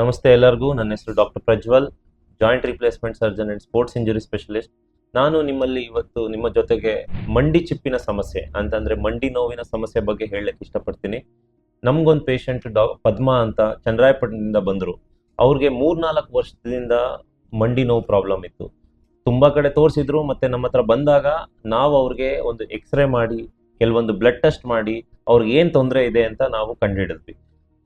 ನಮಸ್ತೆ ಎಲ್ಲರಿಗೂ. ನನ್ನ ಹೆಸರು doctor Prajwal, joint replacement surgeon and sports injury specialist. ನಾನು ನಿಮ್ಮಲ್ಲಿ ಇವತ್ತು ನಿಮ್ಮ ಜೊತೆಗೆ ಮಂಡಿ ಚಿಪ್ಪಿನ ಸಮಸ್ಯೆ, ಅಂತಂದ್ರೆ ಮಂಡಿ ನೋವಿನ ಸಮಸ್ಯೆ ಬಗ್ಗೆ ಹೇಳಕ್ಕೆ ಇಷ್ಟಪಡ್ತೀನಿ. ನಮಗೊಂದು ಪೇಷಂಟ್ ಡಾ, ಪದ್ಮಾ ಅಂತ ಚಂದ್ರಾಯಪಟ್ಟಣದಿಂದ ಬಂದರು. ಅವ್ರಿಗೆ ಮೂರ್ನಾಲ್ಕು ವರ್ಷದಿಂದ ಮಂಡಿ ನೋವು ಪ್ರಾಬ್ಲಮ್ ಇತ್ತು. ತುಂಬ ಕಡೆ ತೋರಿಸಿದ್ರು, ಮತ್ತೆ ನಮ್ಮ ಹತ್ರ ಬಂದಾಗ ನಾವು ಅವ್ರಿಗೆ ಒಂದು ಎಕ್ಸ್ರೇ ಮಾಡಿ, ಕೆಲವೊಂದು ಬ್ಲಡ್ ಟೆಸ್ಟ್ ಮಾಡಿ, ಅವ್ರಿಗೆ ಏನು ತೊಂದರೆ ಇದೆ ಅಂತ ನಾವು ಕಂಡುಹಿಡಿದ್ವಿ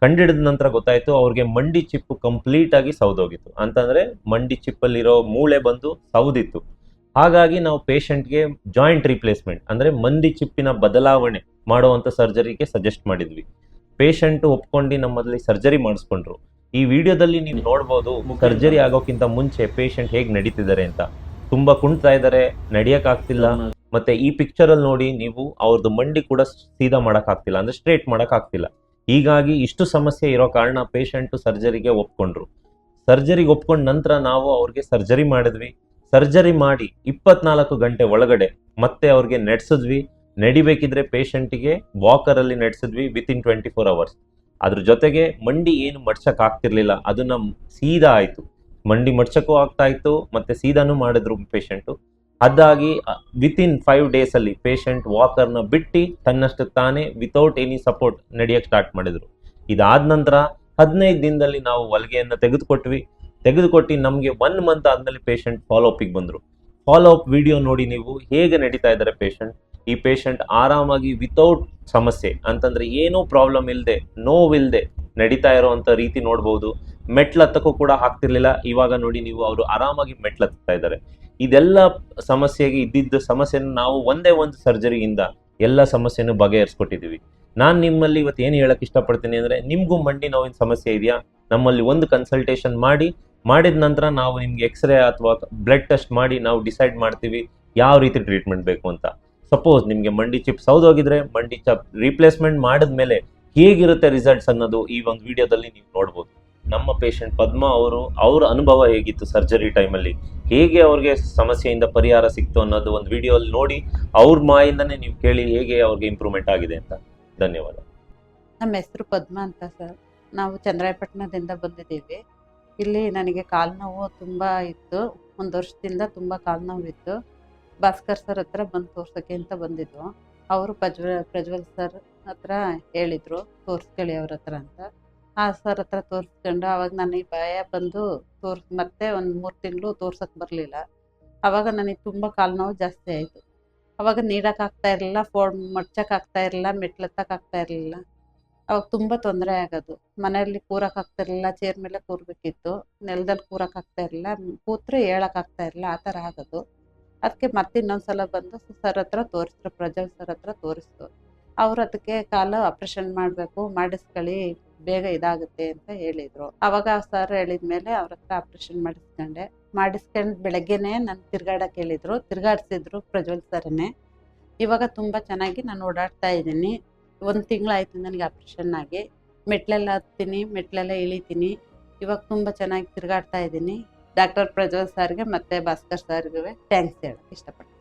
ಕಂಡಿಡಿದ ನಂತರ ಗೊತ್ತಾಯ್ತು ಅವ್ರಿಗೆ ಮಂಡಿ ಚಿಪ್ಪು ಕಂಪ್ಲೀಟ್ ಆಗಿ ಸೌದೋಗಿತ್ತು. ಅಂತಂದ್ರೆ ಮಂಡಿ ಚಿಪ್ಪಲ್ಲಿರೋ ಮೂಳೆ ಬಂದು ಸೌದಿತ್ತು. ಹಾಗಾಗಿ ನಾವು ಪೇಷಂಟ್ಗೆ ಜಾಯಿಂಟ್ ರಿಪ್ಲೇಸ್ಮೆಂಟ್ ಅಂದ್ರೆ ಮಂಡಿ ಚಿಪ್ಪಿನ ಬದಲಾವಣೆ ಮಾಡುವಂತ ಸರ್ಜರಿಗೆ ಸಜೆಸ್ಟ್ ಮಾಡಿದ್ವಿ. ಪೇಷಂಟ್ ಒಪ್ಕೊಂಡು ನಮ್ಮಲ್ಲಿ ಸರ್ಜರಿ ಮಾಡಿಸ್ಕೊಂಡ್ರು. ಈ ವಿಡಿಯೋದಲ್ಲಿ ನೀವು ನೋಡ್ಬೋದು ಸರ್ಜರಿ ಆಗೋಕ್ಕಿಂತ ಮುಂಚೆ ಪೇಷಂಟ್ ಹೇಗೆ ನಡೀತಿದ್ದಾರೆ ಅಂತ. ತುಂಬಾ ಕುಣ್ತಾ ಇದ್ದಾರೆ ಆಗ್ತಿಲ್ಲ ಮತ್ತೆ ಈ ಪಿಕ್ಚರ್ ಅಲ್ಲಿ ನೋಡಿ ನೀವು ಅವ್ರದ್ದು ಮಂಡಿ ಕೂಡ ಸೀದಾ ಮಾಡೋಕ್ಕಾಗ್ತಿಲ್ಲ, ಅಂದ್ರೆ ಸ್ಟ್ರೇಟ್ ಮಾಡೋಕ್ಕಾಗ್ತಿಲ್ಲ. ಹೀಗಾಗಿ ಇಷ್ಟು ಸಮಸ್ಯೆ ಇರೋ ಕಾರಣ ಪೇಷಂಟ್ ಸರ್ಜರಿಗೆ ಒಪ್ಕೊಂಡ್ರು. ಸರ್ಜರಿಗೆ ಒಪ್ಕೊಂಡ ನಂತರ ನಾವು ಅವ್ರಿಗೆ ಸರ್ಜರಿ ಮಾಡಿದ್ವಿ. ಸರ್ಜರಿ ಮಾಡಿ ಇಪ್ಪತ್ನಾಲ್ಕು ಗಂಟೆ ಒಳಗಡೆ ಮತ್ತೆ ಅವ್ರಿಗೆ ನಡೆಸಿದ್ವಿ. ನಡಿಬೇಕಿದ್ರೆ ಪೇಷಂಟಿಗೆ ವಾಕರಲ್ಲಿ ನಡೆಸಿದ್ವಿ within twenty four hours ಅದ್ರ ಜೊತೆಗೆ ಮಂಡಿ ಏನು ಮಡ್ಸಕ್ ಆಗ್ತಿರ್ಲಿಲ್ಲ. ಅದನ್ನ ಸೀದಾ ಆಯ್ತು. ಮಂಡಿ ಮಡ್ಸಕ್ಕೂ ಆಗ್ತಾ ಇತ್ತು, ಮತ್ತೆ ಸೀದಾನು ಮಾಡಿದ್ರು ಪೇಷಂಟು ಅದಾಗಿ ವಿತ್ ಇನ್ ಫೈವ್ ಡೇಸ್ ಅಲ್ಲಿ ಪೇಷಂಟ್ ವಾಕರ್ನ ಬಿಟ್ಟು ತನ್ನಷ್ಟು ತಾನೇ ವಿತೌಟ್ ಎನಿ ಸಪೋರ್ಟ್ ನಡೆಯಕ್ಕೆ ಸ್ಟಾರ್ಟ್ ಮಾಡಿದ್ರು. ಇದಾದ ನಂತರ ಹದಿನೈದು ದಿನದಲ್ಲಿ ನಾವು ಹೊಲಿಗೆಯನ್ನ ತೆಗೆದುಕೊಟ್ವಿ. ತೆಗೆದುಕೊಟ್ಟು ನಮಗೆ ಒನ್ ಮಂತ್ ಆದ್ಮೇಲೆ ಪೇಷಂಟ್ ಫಾಲೋ ಅಪ್ಗೆ ಬಂದ್ರು. ಫಾಲೋ ಅಪ್ ವಿಡಿಯೋ ನೋಡಿ ನೀವು ಹೇಗೆ ನಡೀತಾ ಇದ್ದಾರೆ ಪೇಷಂಟ್ ಈ ಪೇಷಂಟ್ ಆರಾಮಾಗಿ ವಿತೌಟ್ ಸಮಸ್ಯೆ ಅಂತಂದ್ರೆ ಏನೂ ಪ್ರಾಬ್ಲಮ್ ಇಲ್ಲದೆ ನೋವಿಲ್ಲದೆ ನಡೀತಾ ಇರೋವಂಥ ರೀತಿ ನೋಡ್ಬೋದು. ಮೆಟ್ಲತ್ತಕ್ಕೂ ಕೂಡ ಆಗ್ತಿರ್ಲಿಲ್ಲ. ಇವಾಗ ನೋಡಿ ನೀವು ಅವರು ಆರಾಮಾಗಿ ಮೆಟ್ಲತ್ತಾ ಇದ್ದಾರೆ. ಇದೆಲ್ಲ ಸಮಸ್ಯೆಗೆ ಇದ್ದಿದ್ದ ಸಮಸ್ಯೆನ ನಾವು ಒಂದೇ ಒಂದು ಸರ್ಜರಿಯಿಂದ ಎಲ್ಲ ಸಮಸ್ಯೆನೂ ಬಗೆಹರಿಸ್ಕೊಟ್ಟಿದ್ದೀವಿ. ನಾನು ನಿಮ್ಮಲ್ಲಿ ಇವತ್ತು ಏನು ಹೇಳಕ್ ಇಷ್ಟಪಡ್ತೀನಿ ಅಂದ್ರೆ, ನಿಮಗೂ ಮಂಡಿ ನೋವಿನ ಸಮಸ್ಯೆ ಇದೆಯಾ? ನಮ್ಮಲ್ಲಿ ಒಂದು ಕನ್ಸಲ್ಟೇಷನ್ ಮಾಡಿ, ಮಾಡಿದ ನಂತರ ನಾವು ನಿಮ್ಗೆ ಎಕ್ಸ್ರೇ ಅಥವಾ ಬ್ಲಡ್ ಟೆಸ್ಟ್ ಮಾಡಿ ನಾವು ಡಿಸೈಡ್ ಮಾಡ್ತೀವಿ ಯಾವ ರೀತಿ ಟ್ರೀಟ್ಮೆಂಟ್ ಬೇಕು ಅಂತ. ಸಪೋಸ್ ನಿಮಗೆ ಮಂಡಿ ಚಿಪ್ ಸೌದೋಗಿದ್ರೆ ಮಂಡಿ ಚಪ್ ರೀಪ್ಲೇಸ್ಮೆಂಟ್ ಮಾಡಿದ್ಮೇಲೆ ಹೇಗಿರುತ್ತೆ ರಿಸಲ್ಟ್ಸ್ ಅನ್ನೋದು ಈ ಒಂದು ವಿಡಿಯೋದಲ್ಲಿ ನೀವು ನೋಡ್ಬೋದು. ನಮ್ಮ ಪೇಷಂಟ್ ಪದ್ಮ ಅವರು ಅವ್ರ ಅನುಭವ ಹೇಗಿತ್ತು ಸರ್ಜರಿ ಟೈಮಲ್ಲಿ ಹೇಗೆ ಅವ್ರಿಗೆ ಸಮಸ್ಯೆಯಿಂದ ಪರಿಹಾರ ಸಿಕ್ತು ಅನ್ನೋದು ಒಂದು ವಿಡಿಯೋಲ್ಲಿ ನೋಡಿ ಅವ್ರ ಮಾಯಿಂದನೇ ನೀವು ಕೇಳಿ ಹೇಗೆ ಅವ್ರಿಗೆ ಇಂಪ್ರೂವ್ಮೆಂಟ್ ಆಗಿದೆ ಅಂತ. ಧನ್ಯವಾದ. ನಮ್ಮ ಹೆಸರು ಪದ್ಮ ಅಂತ ಸರ್. ನಾವು ಚಂದ್ರಾಯಪಟ್ಟಣದಿಂದ ಬಂದಿದ್ದೀವಿ. ಇಲ್ಲಿ ನನಗೆ ಕಾಲು ನೋವು ತುಂಬ ಇತ್ತು. ಒಂದು ವರ್ಷದಿಂದ ತುಂಬ ಕಾಲು ಇತ್ತು. ಭಾಸ್ಕರ್ ಸರ್ ಹತ್ರ ಬಂದು ತೋರ್ಸೋಕ್ಕೆ ಅಂತ ಬಂದಿದ್ದು ಅವರು ಪ್ರಜ್ವ ಪ್ರಜ್ವಲ್ ಸರ್ ಹತ್ರ ಹೇಳಿದರು. ತೋರಿಸ್ಕೊಳ್ಳಿ ಅವ್ರ ಹತ್ರ ಅಂತ. ಆ ಸರ್ ಹತ್ರ ತೋರಿಸ್ಕೊಂಡು ಅವಾಗ ನನಗೆ ಭಯ ಬಂದು ತೋರ್ಸ್, ಮತ್ತೆ ಒಂದು ಮೂರು ತಿಂಗಳು ತೋರ್ಸಕ್ಕೆ ಬರಲಿಲ್ಲ. ಅವಾಗ ನನಗೆ ತುಂಬ ಕಾಲು ನೋವು ಜಾಸ್ತಿ ಆಯಿತು. ಅವಾಗ ನೀಡಕ್ಕೆ ಆಗ್ತಾ ಇರಲಿಲ್ಲ ಫೋನ್ ಆಗ್ತಾ ಇರಲಿಲ್ಲ ಮೆಟ್ಲೆತ್ತಕ್ಕೆ ಆಗ್ತಾ ಇರಲಿಲ್ಲ. ಅವಾಗ ತುಂಬ ತೊಂದರೆ ಆಗೋದು. ಮನೆಯಲ್ಲಿ ಕೂರಕ್ಕೆ ಇರಲಿಲ್ಲ, ಚೇರ್ ಮೇಲೆ ಕೂರಬೇಕಿತ್ತು. ನೆಲದಲ್ಲಿ ಕೂರಕ್ಕೆ ಆಗ್ತಾ ಇರಲಿಲ್ಲ, ಕೂತ್ರೆ ಹೇಳೋಕ್ಕಾಗ್ತಾ ಇರಲಿಲ್ಲ, ಆ ಥರ ಆಗೋದು. ಅದಕ್ಕೆ ಮತ್ತೆ ಇನ್ನೊಂದ್ಸಲ ಬಂದು ಸರ್ ಹತ್ರ ತೋರಿಸಿದ್ರು ಪ್ರಜ್ವಲ್ ಸರ್ ಹತ್ರ ತೋರಿಸ್ತು ಅವ್ರು ಅದಕ್ಕೆ ಕಾಲು ಆಪ್ರೇಷನ್ ಮಾಡಬೇಕು, ಮಾಡಿಸ್ಕೊಳ್ಳಿ. ಬೇಗ ಇದಾಗುತ್ತೆ ಅಂತ ಹೇಳಿದ್ರು. ಅವಾಗ ಸರ್ ಹೇಳಿದ್ಮೇಲೆ ಅವ್ರ ಹತ್ರ ಆಪ್ರೇಷನ್ ಮಾಡಿಸ್ಕೊಂಡೆ. ಮಾಡಿಸ್ಕೊಂಡು ಬೆಳಗ್ಗೆನೆ ನಾನು ತಿರ್ಗಾಡಕ್ಕೆ ಹೇಳಿದ್ರು. ತಿರ್ಗಾಡ್ಸಿದ್ರು ಪ್ರಜ್ವಲ್ ಸರ್ನೇ ಇವಾಗ ತುಂಬ ಚೆನ್ನಾಗಿ ನಾನು ಓಡಾಡ್ತಾ ಇದ್ದೀನಿ. ಒಂದು ತಿಂಗಳಾಯ್ತು ನನಗೆ ಆಪ್ರೇಷನ್ ಆಗಿ. ಮೆಟ್ಲೆಲ್ಲ ಹತ್ತೀನಿ, ಮೆಟ್ಲೆಲ್ಲ ಇಳಿತೀನಿ. ಇವಾಗ ತುಂಬ ಚೆನ್ನಾಗಿ ತಿರುಗಾಡ್ತಾ ಇದ್ದೀನಿ. ಡಾಕ್ಟರ್ ಪ್ರಜ್ವಲ್ ಸರ್ಗೆ ಮತ್ತೆ ಭಾಸ್ಕರ್ ಸರ್ಗೆ ಥ್ಯಾಂಕ್ಸ್ ಹೇಳಕ್ಕೆ ಇಷ್ಟಪಡ್ತೀನಿ.